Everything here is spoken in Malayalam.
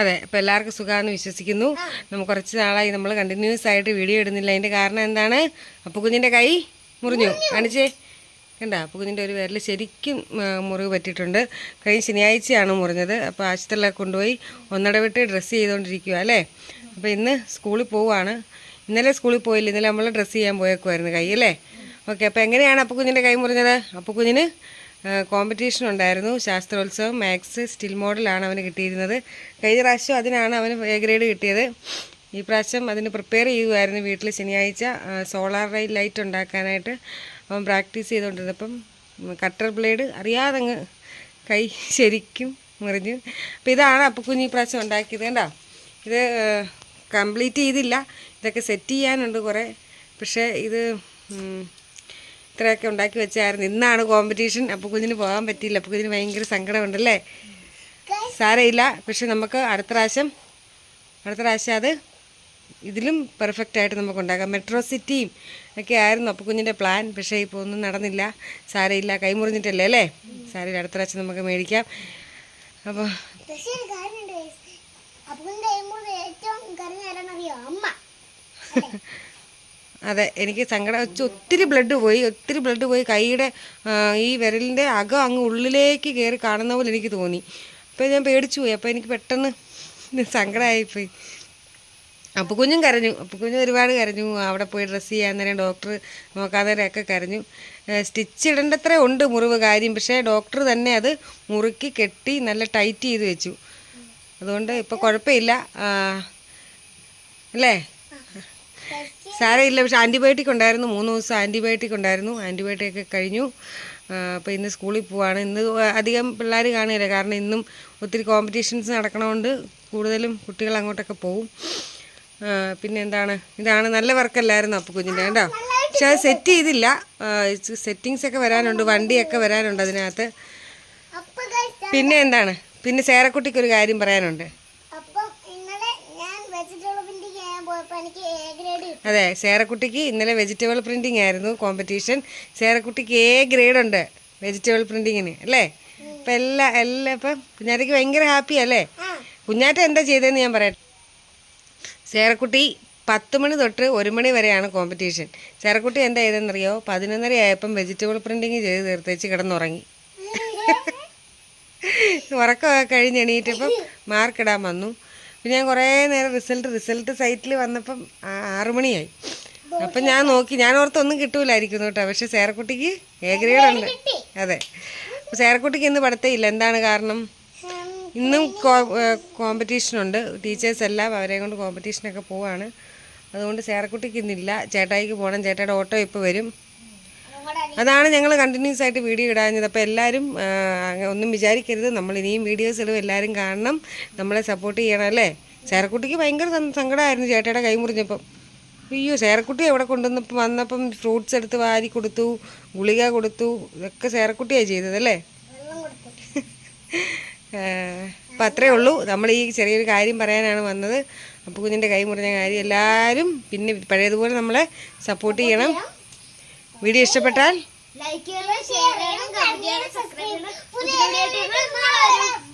അതെ അപ്പോൾ എല്ലാവർക്കും സുഖമാണെന്ന് വിശ്വസിക്കുന്നു. നമ്മൾ കുറച്ച് നാളായി നമ്മൾ കണ്ടിന്യൂസ് ആയിട്ട് വീഡിയോ ഇടുന്നില്ല. അതിന്റെ കാരണം എന്താണ്? അപ്പോൾ കുഞ്ഞിന്റെ കൈ മുറിഞ്ഞു. കാണിച്ചേ. കണ്ട? അപ്പോൾ കുഞ്ഞിന്റെ ഒരു വിരൽ ശരിക്കും മുറിവ് പറ്റിയിട്ടുണ്ട്. കഴിഞ്ഞ ശനിയാഴ്ചയാണ് മുറിഞ്ഞത്. അപ്പോൾ ആശുപത്രിയിലൊക്കെ കൊണ്ടുപോയി ഒന്നിടവിട്ട് ഡ്രസ്സ് ചെയ്തുകൊണ്ടിരിക്കുക അല്ലേ? അപ്പോൾ ഇന്ന് സ്കൂളിൽ പോവുകയാണ്. ഇന്നലെ സ്കൂളിൽ പോയില്ല. ഇന്നലെ നമ്മൾ ഡ്രസ്സ് ചെയ്യാൻ പോയേക്കുമായിരുന്നു കൈ അല്ലേ? ഓക്കെ അപ്പോൾ എങ്ങനെയാണ് അപ്പോൾ കുഞ്ഞിന്റെ കൈ മുറിഞ്ഞത്? അപ്പോൾ കുഞ്ഞിന് കോമ്പറ്റീഷൻ ഉണ്ടായിരുന്നു. ശാസ്ത്രോത്സവം മാത്സ് സ്റ്റിൽ മോഡലാണ് അവന് കിട്ടിയിരുന്നത്. കഴിഞ്ഞ പ്രാവശ്യം അതിനാണ് അവന് എ ഗ്രേഡ് കിട്ടിയത്. ഈ പ്രാവശ്യം അതിന് പ്രിപ്പയർ ചെയ്യുമായിരുന്നു വീട്ടിൽ ശനിയാഴ്ച. സോളാർ റൈ ലൈറ്റ് ഉണ്ടാക്കാനായിട്ട് അവൻ പ്രാക്ടീസ് ചെയ്തുകൊണ്ടിരുന്നപ്പം കട്ടർ ബ്ലേഡ് അറിയാതങ്ങ് കൈ ശരിക്കും മുറിഞ്ഞു. അപ്പോൾ ഇതാണ് അപ്പക്കുഞ്ഞ് ഈ പ്രാവശ്യം ഉണ്ടാക്കിയത് കണ്ടോ? ഇത് കംപ്ലീറ്റ് ചെയ്തില്ല. ഇതൊക്കെ സെറ്റ് ചെയ്യാനുണ്ട് കുറേ. പക്ഷേ ഇത് ഇത്രയൊക്കെ ഉണ്ടാക്കി വെച്ചായിരുന്നു. ഇന്നാണ് കോമ്പറ്റീഷൻ അപ്പോൾ കുഞ്ഞിന് പോകാൻ പറ്റിയില്ല. അപ്പോൾ കുഞ്ഞിന് ഭയങ്കര സങ്കടമുണ്ടല്ലേ? സാരമില്ല. പക്ഷെ നമുക്ക് അടുത്ത പ്രാവശ്യം അടുത്ത പ്രാവശ്യം അത് ഇതിലും പെർഫെക്റ്റ് ആയിട്ട് നമുക്ക് ഉണ്ടാക്കാം. മെട്രോ സിറ്റിയും ഒക്കെ ആയിരുന്നു അപ്പോൾ കുഞ്ഞിന്റെ പ്ലാൻ പക്ഷേ ഇപ്പോൾ ഒന്നും നടന്നില്ല. സാരമില്ല. കൈമുറിഞ്ഞിട്ടല്ലേ അല്ലേ? സാരമില്ല. അടുത്ത പ്രാവശ്യം നമുക്ക് മേടിക്കാം. അപ്പോൾ ഏറ്റവും അമ്മ. അതെ എനിക്ക് സങ്കടം. വെച്ച് ഒത്തിരി ബ്ലഡ് പോയി. ഒത്തിരി ബ്ലഡ് പോയി. കൈയുടെ ഈ വിരലിന്റെ അകം അങ്ങ് ഉള്ളിലേക്ക് കയറി കാണുന്ന പോലെ എനിക്ക് തോന്നി. അപ്പോൾ ഞാൻ പേടിച്ചു പോയി. അപ്പോൾ എനിക്ക് പെട്ടെന്ന് സങ്കടമായിപ്പോയി അപ്പോൾ കുഞ്ഞും കരഞ്ഞു. അപ്പോൾ കുഞ്ഞ് ഒരുപാട് കരഞ്ഞു. അവിടെ പോയി ഡ്രസ്സ് ചെയ്യാൻ നേരം ഡോക്ടർ നോക്കാതെ ഒക്കെ കരഞ്ഞു സ്റ്റിച്ച് ഇടേണ്ടത്ര ഉണ്ട് മുറിവ് കാര്യം. പക്ഷേ ഡോക്ടർ തന്നെ അത് മുറുക്കി കെട്ടി നല്ല ടൈറ്റ് ചെയ്ത് വെച്ചു. അതുകൊണ്ട് ഇപ്പോൾ കുഴപ്പമില്ല. അല്ലേ? സാരമില്ല പക്ഷെ ആന്റിബയോട്ടിക് ഉണ്ടായിരുന്നു മൂന്ന് ദിവസം ആന്റിബയോട്ടിക് ഉണ്ടായിരുന്നു ആന്റിബയോട്ടിക് ഒക്കെ കഴിഞ്ഞു. അപ്പോൾ ഇന്ന് സ്കൂളിൽ പോവാണ്. ഇന്ന് അധികം പിള്ളേർ കാണുകയില്ല കാരണം ഇന്നും ഒത്തിരി കോമ്പറ്റീഷൻസ് നടക്കണമുണ്ട് കൂടുതലും കുട്ടികൾ അങ്ങോട്ടൊക്കെ പോവും. പിന്നെ എന്താണ് ഇതാണ് നല്ല വർക്കല്ലായിരുന്നു അപ്പോൾ കുഞ്ഞിന്റെ കേട്ടോ പക്ഷെ അത് സെറ്റ് ചെയ്തില്ല. സെറ്റിങ്സ് ഒക്കെ വരാനുണ്ട് വണ്ടിയൊക്കെ വരാനുണ്ട് അതിനകത്ത്. പിന്നെ എന്താണ്? പിന്നെ സേറക്കുട്ടിക്ക് ഒരു കാര്യം പറയാനുണ്ട് അപ്പൊ ഇന്നലെ ഞാൻ വെജിറ്റബിൾ പ്രിന്റിങ് ചെയ്യാൻ പോയപ്പോ എനിക്ക് എ ഗ്രേഡ് കിട്ടി അതെ സേറക്കുട്ടിക്ക് ഇന്നലെ വെജിറ്റബിൾ പ്രിന്റിംഗ് ആയിരുന്നു കോമ്പറ്റീഷൻ സേറക്കുട്ടിക്ക് ഏ ഗ്രേഡ് ഉണ്ട് വെജിറ്റബിൾ പ്രിന്റിങ്ങിന് അല്ലേ? ഇപ്പം എല്ലാ എല്ലാ ഇപ്പം കുഞ്ഞാറ്റയ്ക്ക് ഭയങ്കര ഹാപ്പി അല്ലേ? ആ. കുഞ്ഞാറ്റ എന്താ ചെയ്തതെന്ന് ഞാൻ പറയാം. സേറക്കുട്ടി പത്ത് മണി തൊട്ട് ഒരു മണി വരെയാണ് കോമ്പറ്റീഷൻ സേറക്കുട്ടി എന്താ ചെയ്തതെന്നറിയോ പതിനൊന്നര ആയപ്പം വെജിറ്റബിൾ പ്രിന്റിങ് ചെയ്ത് തീർത്തേച്ച് കിടന്നുറങ്ങി. ഉറക്കമൊക്കെ കഴിഞ്ഞ് എണീറ്റപ്പം മാർക്കിടാൻ വന്നു. പിന്നെ ഞാൻ കുറേ നേരം റിസൾട്ട് റിസൾട്ട് സൈറ്റിൽ വന്നപ്പം ആറുമണിയായി. മണിയായി അപ്പം ഞാൻ നോക്കി ഞാൻ ഓർത്തൊന്നും കിട്ടൂലായിരിക്കുന്നു കേട്ടോ. പക്ഷെ സേറക്കുട്ടിക്ക് എ ഗ്രേഡുണ്ട്. അതെ. അപ്പോൾ സേറക്കുട്ടിക്ക് ഇന്ന് പഠിത്തയില്ല എന്താണ് കാരണം? ഇന്നും കോമ്പറ്റീഷനുണ്ട് ടീച്ചേഴ്സ് എല്ലാം അവരെ കൊണ്ട് കോമ്പറ്റീഷനൊക്കെ പോവാണ്. അതുകൊണ്ട് സേറക്കുട്ടിക്ക് ഇന്നില്ല. ചേട്ടായിക്ക് പോകണം ചേട്ടായുടെ ഓട്ടോ ഇപ്പോൾ വരും. അതാണ് ഞങ്ങൾ കണ്ടിന്യൂസ് ആയിട്ട് വീഡിയോ ഇടാഞ്ഞത്. അപ്പോൾ എല്ലാവരും ഒന്നും വിചാരിക്കരുത്. നമ്മൾ ഇനിയും വീഡിയോസ് ഇടും. എല്ലാവരും കാണണം. നമ്മളെ സപ്പോർട്ട് ചെയ്യണം അല്ലേ? ചേരക്കുട്ടിക്ക് ഭയങ്കര സങ്കടമായിരുന്നു ചേട്ടയുടെ കൈ മുറിഞ്ഞപ്പം. അയ്യോ ചേരക്കുട്ടി എവിടെ കൊണ്ടുവന്നപ്പോൾ വന്നപ്പം ഫ്രൂട്ട്സ് എടുത്ത് വാരി കൊടുത്തു ഗുളിക കൊടുത്തു. ഇതൊക്കെ ചേരക്കുട്ടിയാണ് ചെയ്തത് അല്ലേ? അപ്പം അത്രേ ഉള്ളൂ. നമ്മൾ ഈ ചെറിയൊരു കാര്യം പറയാനാണ് വന്നത്. അപ്പോൾ കുഞ്ഞിന്റെ കൈ മുറിഞ്ഞ കാര്യം എല്ലാവരും പിന്നെ പഴയതുപോലെ നമ്മളെ സപ്പോർട്ട് ചെയ്യണം. വീഡിയോ ഇഷ്ടപ്പെട്ടാൽ ലൈക്ക് ചെയ്യണം ഷെയർ സബ്സ്ക്രൈബ് ചെയ്യണം പുതിയ വീഡിയോ